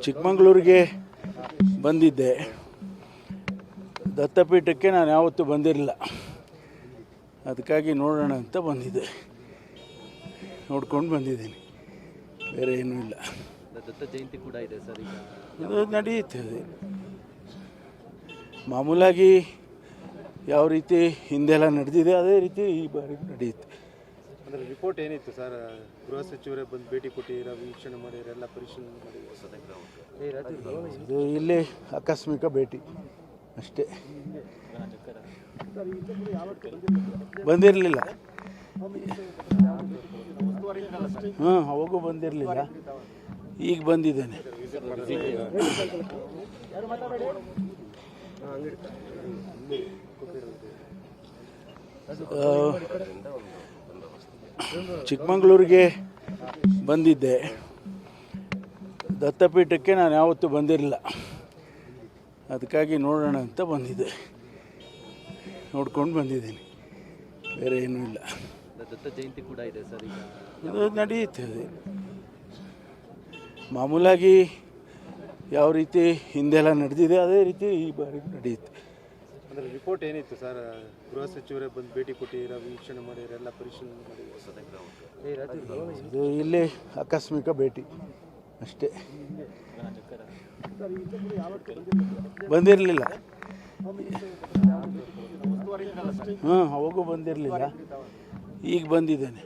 ಚಿಕ್ಕಮಗಳೂರಿಗೆ ಬಂದಿದ್ದೆ. ದತ್ತಪೀಠಕ್ಕೆ ನಾನು ಯಾವತ್ತೂ ಬಂದಿರಲಿಲ್ಲ. ಅದಕ್ಕಾಗಿ ನೋಡೋಣ ಅಂತ ಬಂದಿದ್ದೆ. ನೋಡ್ಕೊಂಡು ಬಂದಿದ್ದೀನಿ. ಬೇರೆ ಏನೂ ಇಲ್ಲ. ದತ್ತ ಜಯಂತಿ ಕೂಡ ಇದೆ ಸರ್ ಅದು. ನಡೆಯುತ್ತೆ ಮಾಮೂಲಾಗಿ ಯಾವ ರೀತಿ ಹಿಂದೆಲ್ಲ ನಡೆದಿದೆ ಅದೇ ರೀತಿ ಈ ಬಾರಿ ನಡೆಯುತ್ತೆ. ಅಂದ್ರೆ ರಿಪೋರ್ಟ್ ಏನಿತ್ತು ಸರ್? ಗೃಹ ಸಚಿವರೇ ಬಂದು ಭೇಟಿ ಕೊಟ್ಟಿರ ವೀಕ್ಷಣೆ ಮಾಡಿರೆಲ್ಲ ಎಲ್ಲ ಪರಿಶೀಲನೆ ಮಾಡಿ. ಇದು ಇಲ್ಲಿ ಆಕಸ್ಮಿಕ ಭೇಟಿ ಅಷ್ಟೇ. ಬಂದಿರಲಿಲ್ಲ. ಹಾಂ ಅವಾಗೂ ಬಂದಿರಲಿಲ್ಲ. ಈಗ ಬಂದಿದ್ದೇನೆ. ಚಿಕ್ಕಮಗಳೂರಿಗೆ ಬಂದಿದ್ದೆ. ದತ್ತಪೀಠಕ್ಕೆ ನಾನು ಯಾವತ್ತೂ ಬಂದಿರಲಿಲ್ಲ. ಅದಕ್ಕಾಗಿ ನೋಡೋಣ ಅಂತ ಬಂದಿದ್ದೆ. ನೋಡ್ಕೊಂಡು ಬಂದಿದ್ದೀನಿ. ಬೇರೆ ಏನೂ ಇಲ್ಲ. ದತ್ತ ಜಯಂತಿ ಕೂಡ ಇದೆ ಸರ್ ಅದು ನಡೆಯುತ್ತೆ ಅದು. ಮಾಮೂಲಾಗಿ ಯಾವ ರೀತಿ ಹಿಂದೆಲ್ಲ ನಡೆದಿದೆ, ಅದೇ ರೀತಿ ಈ ಬಾರಿ ನಡೆಯುತ್ತೆ. ಅಂದ್ರೆ ರಿಪೋರ್ಟ್ ಏನಿತ್ತು ಸರ್? ಗೃಹ ಸಚಿವರೇ ಬಂದು ಭೇಟಿ ಕೊಟ್ಟಿದ್ದೀರಾ ವೀಕ್ಷಣೆ ಮಾಡಿದ್ರೆ ಎಲ್ಲ ಪರಿಶೀಲನೆ ಮಾಡಿ? ಇದು ಇಲ್ಲಿ ಆಕಸ್ಮಿಕ ಭೇಟಿ ಅಷ್ಟೇ. ಬಂದಿರಲಿಲ್ಲ. ಹಾಂ ಅವಾಗೂ ಬಂದಿರಲಿಲ್ಲ. ಈಗ ಬಂದಿದ್ದೇನೆ.